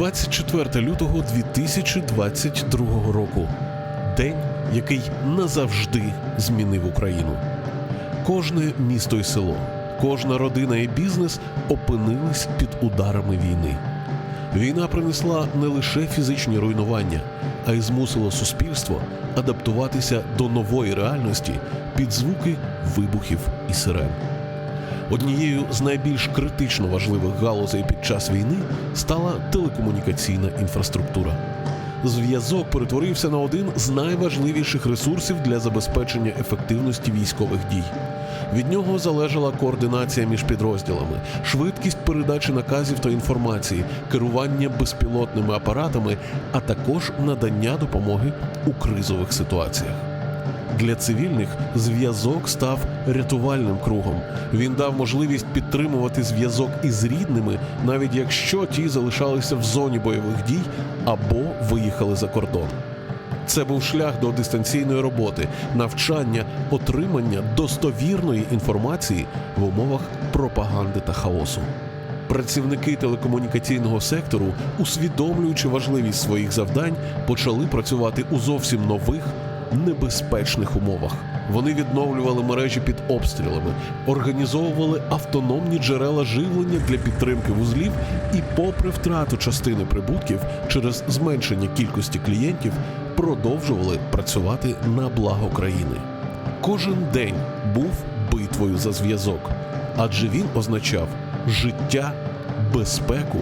– 24 лютого 2022 року. День, який назавжди змінив Україну. Кожне місто і село, кожна родина і бізнес опинились під ударами війни. Війна принесла не лише фізичні руйнування, а й змусила суспільство адаптуватися до нової реальності під звуки вибухів і сирен. Однією з найбільш критично важливих галузей під час війни стала телекомунікаційна інфраструктура. Зв'язок перетворився на один з найважливіших ресурсів для забезпечення ефективності військових дій. Від нього залежала координація між підрозділами, швидкість передачі наказів та інформації, керування безпілотними апаратами, а також надання допомоги у кризових ситуаціях. Для цивільних зв'язок став рятувальним кругом. Він дав можливість підтримувати зв'язок із рідними, навіть якщо ті залишалися в зоні бойових дій або виїхали за кордон. Це був шлях до дистанційної роботи, навчання, отримання достовірної інформації в умовах пропаганди та хаосу. Працівники телекомунікаційного сектору, усвідомлюючи важливість своїх завдань, почали працювати у зовсім нових небезпечних умовах. Вони відновлювали мережі під обстрілами, організовували автономні джерела живлення для підтримки вузлів і, попри втрату частини прибутків через зменшення кількості клієнтів, продовжували працювати на благо країни. Кожен день був битвою за зв'язок, адже він означав життя, безпеку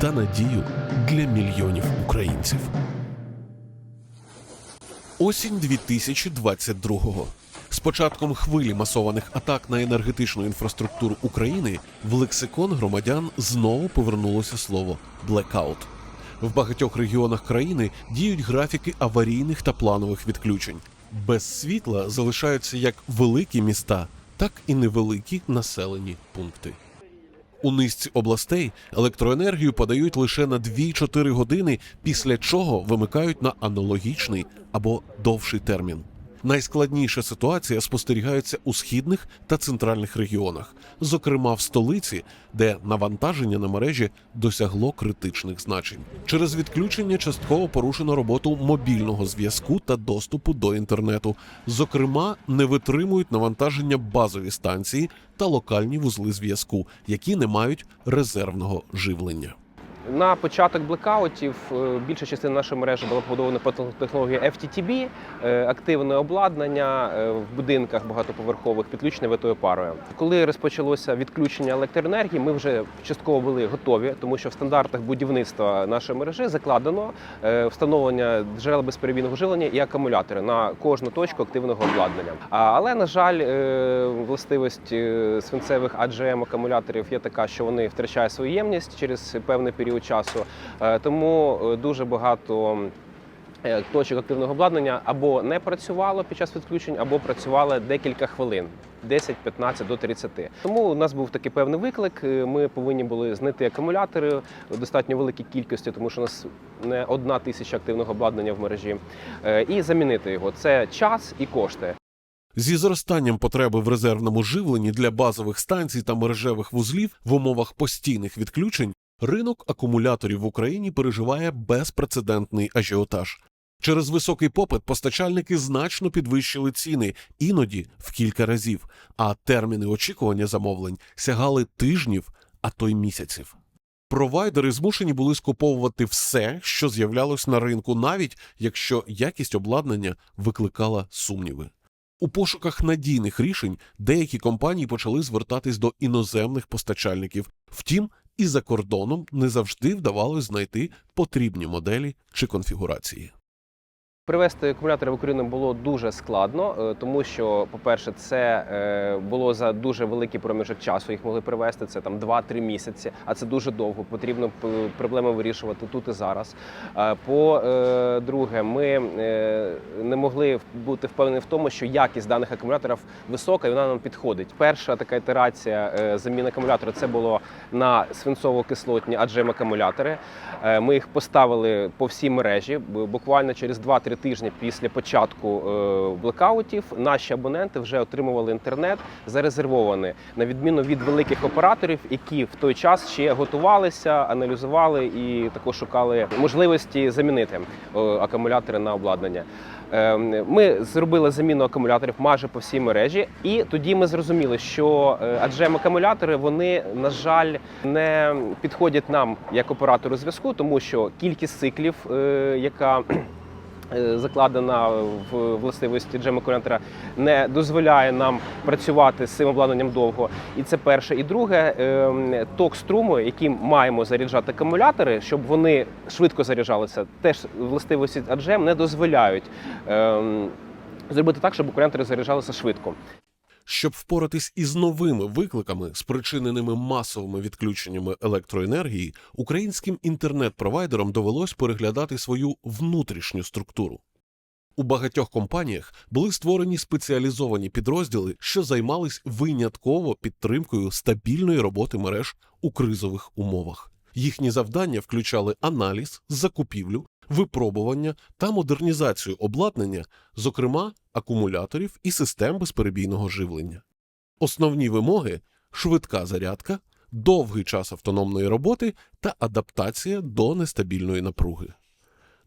та надію для мільйонів українців. Осінь 2022-го. З початком хвилі масованих атак на енергетичну інфраструктуру України в лексикон громадян знову повернулося слово блекаут. В багатьох регіонах країни діють графіки аварійних та планових відключень. Без світла залишаються як великі міста, так і невеликі населені пункти. У низці областей електроенергію подають лише на 2-4 години, після чого вимикають на аналогічний або довший термін. Найскладніша ситуація спостерігається у східних та центральних регіонах, зокрема в столиці, де навантаження на мережі досягло критичних значень. Через відключення частково порушено роботу мобільного зв'язку та доступу до інтернету. Зокрема, не витримують навантаження базові станції та локальні вузли зв'язку, які не мають резервного живлення. На початок блекаутів е, більша частина нашої мережі була побудована по технології FTTB, е, активне обладнання е, в будинках багатоповерхових, підключене витою парою. Коли розпочалося відключення електроенергії, ми вже частково були готові, тому що в стандартах будівництва нашої мережі закладено встановлення джерел безперебійного живлення і акумулятори на кожну точку активного обладнання. Але на жаль, властивість свинцевих AGM акумуляторів є така, що вони втрачають свою ємність через певний період часу. Е, Тому е, дуже багато. е, Точок активного обладнання або не працювало під час відключень, або працювало декілька хвилин 10-15 до 30. Тому у нас був такий певний виклик. Ми повинні були знайти акумулятори в достатньо великій кількості, тому що у нас не одна тисяча активного обладнання в мережі, і замінити його. Це час і кошти. Зі зростанням потреби в резервному живленні для базових станцій та мережевих вузлів в умовах постійних відключень ринок акумуляторів в Україні переживає безпрецедентний ажіотаж. Через високий попит постачальники значно підвищили ціни, іноді в кілька разів, а терміни очікування замовлень сягали тижнів, а то й місяців. Провайдери змушені були скуповувати все, що з'являлось на ринку, навіть якщо якість обладнання викликала сумніви. У пошуках надійних рішень деякі компанії почали звертатись до іноземних постачальників. Втім, і за кордоном не завжди вдавалось знайти потрібні моделі чи конфігурації. Привезти акумулятори в Україну було дуже складно, е, тому що, по-перше, це е, було за дуже великий проміжок часу. Їх могли привезти. Це там 2-3 місяці, а це дуже довго. Потрібно проблеми вирішувати тут і зараз. Е, По-друге, ми не могли бути впевнені в тому, що якість даних акумуляторів висока і вона нам підходить. Перша така ітерація заміни акумулятора це було на свинцово-кислотні аджем акумулятори. Ми їх поставили по всій мережі. Буквально через 2-3 тижні після початку е, блекаутів наші абоненти вже отримували інтернет зарезервований, на відміну від великих операторів, які в той час ще готувалися, аналізували і також шукали можливості замінити е, акумулятори на обладнання. Е, Ми зробили заміну акумуляторів майже по всій мережі, і тоді ми зрозуміли, що е, аджем акумулятори вони, на жаль, не підходять нам як оператору зв'язку, тому що кількість циклів, яка Закладена в властивості джема корентера, не дозволяє нам працювати з цим обладнанням довго. І це перше. І друге, е, ток струму, яким маємо заряджати акумулятори, щоб вони швидко заряджалися, теж властивості аджем не дозволяють е, зробити так, щоб акумулятори заряджалися швидко. Щоб впоратись із новими викликами, спричиненими масовими відключеннями електроенергії, українським інтернет-провайдерам довелось переглядати свою внутрішню структуру. У багатьох компаніях були створені спеціалізовані підрозділи, що займались винятково підтримкою стабільної роботи мереж у кризових умовах. Їхні завдання включали аналіз, закупівлю, випробування та модернізацію обладнання, зокрема акумуляторів і систем безперебійного живлення. Основні вимоги швидка зарядка, довгий час автономної роботи та адаптація до нестабільної напруги.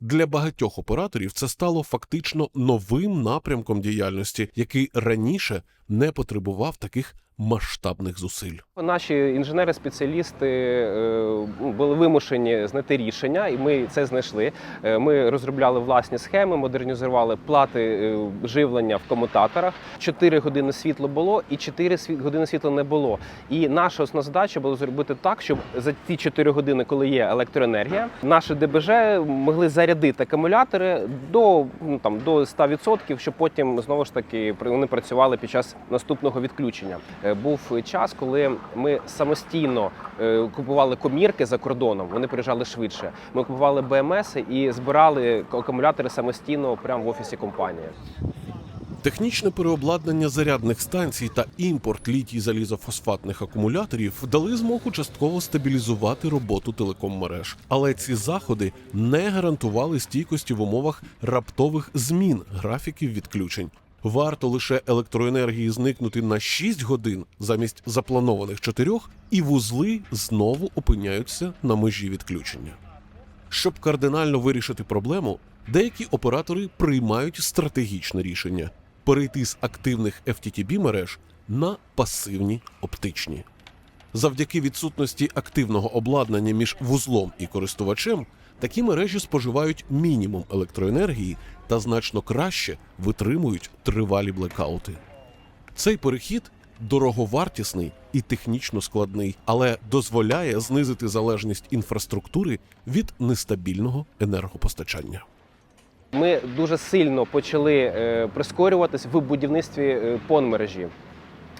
Для багатьох операторів це стало фактично новим напрямком діяльності, який раніше не потребував таких масштабних зусиль. Наші інженери-спеціалісти е, були вимушені знайти рішення, і ми це знайшли. Е, Ми розробляли власні схеми, модернізували плати е, живлення в комутаторах. 4 години світло було і 4 сві- години світла не було. І наша основна задача була зробити так, щоб за ті 4 години, коли є електроенергія, наші ДБЖ могли зарядити акумулятори до ну, там до 100%, щоб потім знову ж таки вони працювали під час наступного відключення. Е, Був час, коли ми самостійно е, купували комірки за кордоном. Вони приїжджали швидше. Ми купували БМС і збирали акумулятори самостійно прямо в офісі компанії. Технічне переобладнання зарядних станцій та імпорт літій залізофосфатних акумуляторів дали змогу частково стабілізувати роботу телеком-мереж. Але ці заходи не гарантували стійкості в умовах раптових змін графіків відключень. Варто лише електроенергії зникнути на 6 годин замість запланованих 4, і вузли знову опиняються на межі відключення. Щоб кардинально вирішити проблему, деякі оператори приймають стратегічне рішення перейти з активних FTTB мереж на пасивні оптичні. Завдяки відсутності активного обладнання між вузлом і користувачем, такі мережі споживають мінімум електроенергії та значно краще витримують тривалі блекаути. Цей перехід дороговартісний і технічно складний, але дозволяє знизити залежність інфраструктури від нестабільного енергопостачання. Ми дуже сильно почали е, прискорюватись в будівництві е, понмережі.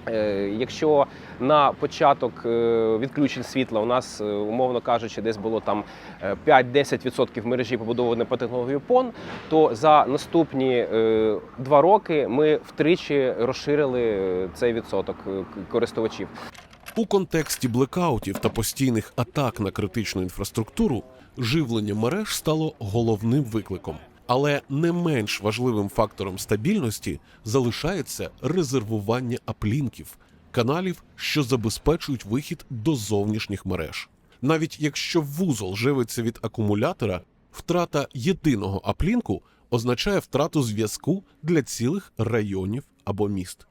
Е, Якщо на початок е, відключень світла у нас, е, умовно кажучи, десь було там е, 5-10% мережі побудовані по технології PON, то за наступні два роки ми втричі розширили цей відсоток користувачів. У контексті блекаутів та постійних атак на критичну інфраструктуру живлення мереж стало головним викликом. Але не менш важливим фактором стабільності залишається резервування аплінків, каналів, що забезпечують вихід до зовнішніх мереж. Навіть якщо вузол живиться від акумулятора, втрата єдиного аплінку означає втрату зв'язку для цілих районів або міст.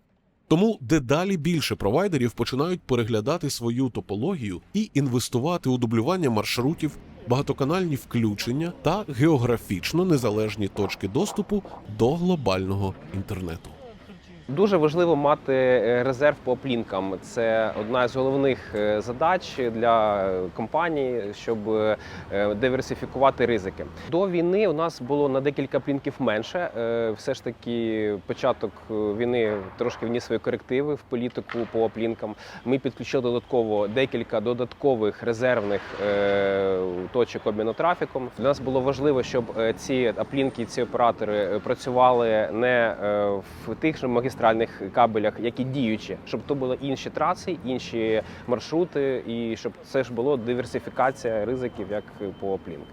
Тому дедалі більше провайдерів починають переглядати свою топологію і інвестувати у дублювання маршрутів, багатоканальні включення та географічно незалежні точки доступу до глобального інтернету. Дуже важливо мати е, резерв по оплінкам. Це одна з головних е, задач для компаній, щоб е, диверсифікувати ризики. До війни у нас було на декілька плінків менше. Все ж таки, початок війни трошки вніс свої корективи в політику по оплінкам. Ми підключили додатково декілька додаткових резервних точок обміну трафіком. Для нас було важливо, щоб ці аплінки, ці оператори працювали не в тих же магістральних кабелях, які діючі, щоб то були інші траси, інші маршрути, і щоб це ж було диверсифікація ризиків, як по оплінкам.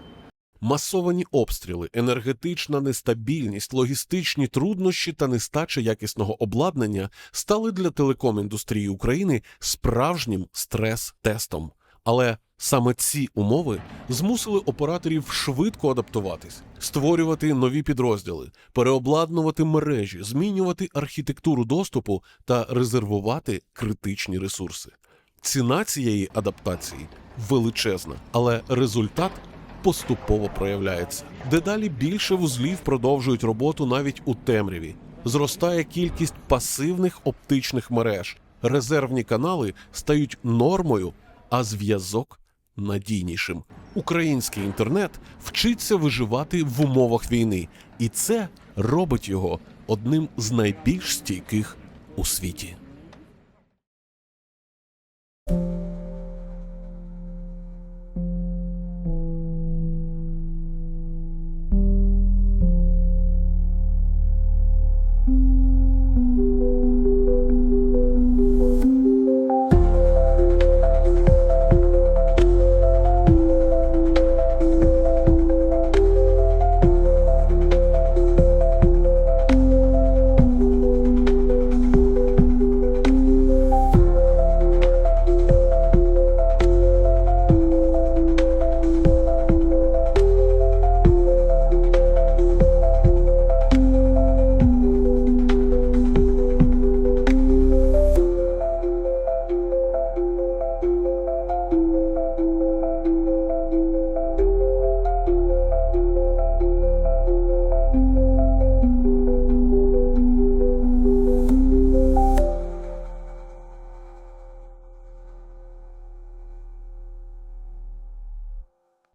Масовані обстріли, енергетична нестабільність, логістичні труднощі та нестача якісного обладнання стали для телеком-індустрії України справжнім стрес-тестом. Але саме ці умови змусили операторів швидко адаптуватись, створювати нові підрозділи, переобладнувати мережі, змінювати архітектуру доступу та резервувати критичні ресурси. Ціна цієї адаптації величезна, але результат поступово проявляється. Дедалі більше вузлів продовжують роботу навіть у темряві. Зростає кількість пасивних оптичних мереж. Резервні канали стають нормою, а зв'язок надійнішим. Український інтернет вчиться виживати в умовах війни, і це робить його одним з найбільш стійких у світі.